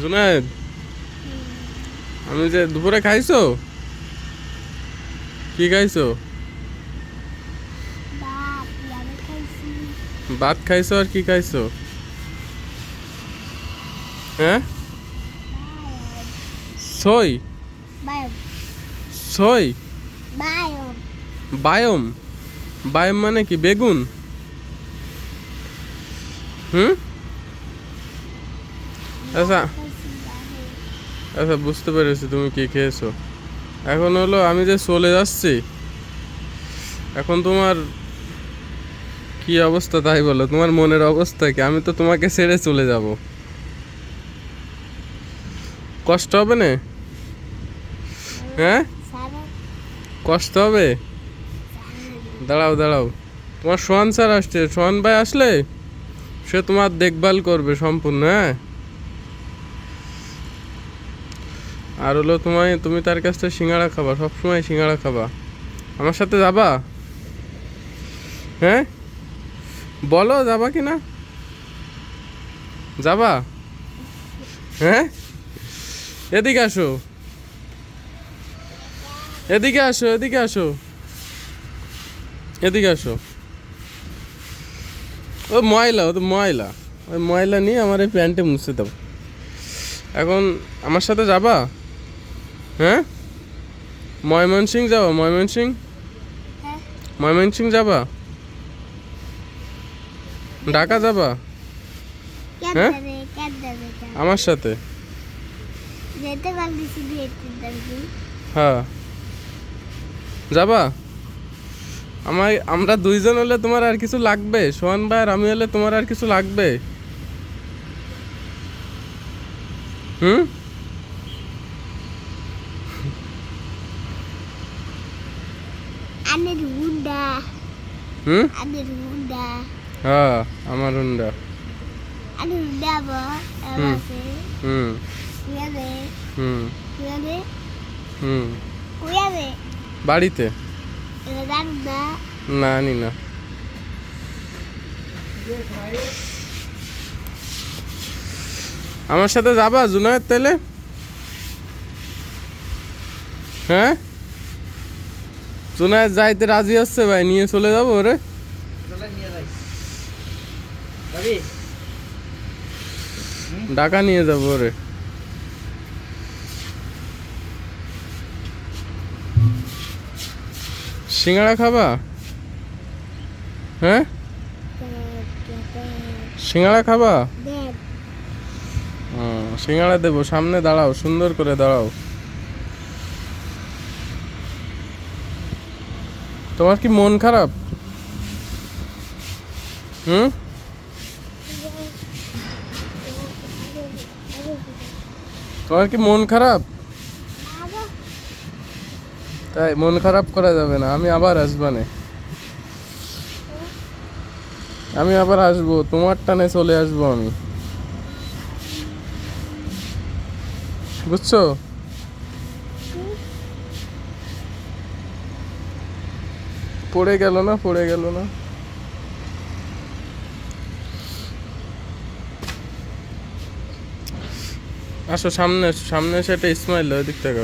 জুনায়েদ আমি যে দুপুরে খাইছো? কি খাইছো? ভাত খাইছি। আর কি খাইছো? হ্যাঁ? সই বায়ম। সই বায়ম? বায়ম মানে কি বেগুন? হুম? আচ্ছা। আচ্ছা বুঝতে পেরেছি তুমি কি খেয়েছো। এখন হলো আমি যে চলে যাচ্ছি, এখন তোমার কি অবস্থা তাই বলো, তোমার মনের অবস্থা কি? আমি তো তোমাকে ছেড়ে চলে যাব। কষ্ট হবে না? হ্যাঁ? কষ্ট হবে? দাঁড়াও দাঁড়াও। তোমার সোহান স্যার আসছে, সোহান ভাই আসলে? সে তোমার দেখভাল করবে সম্পূর্ণ হ্যাঁ? আর হলো তোমায়, তুমি তার কাছ থেকে সিঙ্গাড়া খাবা, সবসময় সিঙ্গাড়া খাবা। আমার সাথে যাবা? হ্যাঁ? বলো, যাবা কি না? যাবা? হ্যাঁ? এদিকে আসো। এদিকে আসো এদিকে আসো। এদিকে আসো। ও ময়লা, ও তো ময়লা। ওই ময়লা নিয়ে আমার এই প্যান্টে মুছে দাও এখন আমার সাথে যাবা? হ্যাঁ? ময়মনসিং যাবা? ময়মনসিং? হ্যাঁ। ময়মনসিং যাবা? ঢাকা যাবা? হ্যাঁ? আমার সাথে। হ্যাঁ। যাবা? আমায় আমরা দুইজন হলে তোমার আর কিছু লাগবে? সোহান ভাই আর আমি হলে তোমার আর কিছু লাগবে? হুম? আনের হুন্ডা হুম? আনের হুন্ডা হ্যাঁ আমার হুন্ডা আনের হুন্ডা বো হুম। হুম। কুয়াবে হুম। কুয়াবে হুম। কুয়াবে বাড়িতে? না। না আনি না। আমার সাথে যাবা জুনায়ের তেলে হ্যাঁ? জুনায়ের যাইতে রাজি হচ্ছে ভাই নিয়ে চলে যাব ওরে ঢাকা নিয়ে যাব ওরে সিঙ্গাড়া খাবা? হ্যাঁ? সিঙ্গাড়া খাবা? সিঙ্গাড়া দেবো সামনে দাঁড়াও সুন্দর করে দাঁড়াও। তোমার কি মন খারাপ? হুম? তোমার কি মন খারাপ? তাই মন খারাপ করা যাবে না, আমি আবার আসবানে আমি আবার আসব, তোমার টানে চলে আসব আমি। বুঝছ? পড়ে গেল না, পড়ে গেল না। আসো, সামনে সামনে এসে একটা ইসমাইল দাও দিক থেকে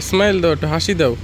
ইসমাইল দাও, একটা হাসি দাও।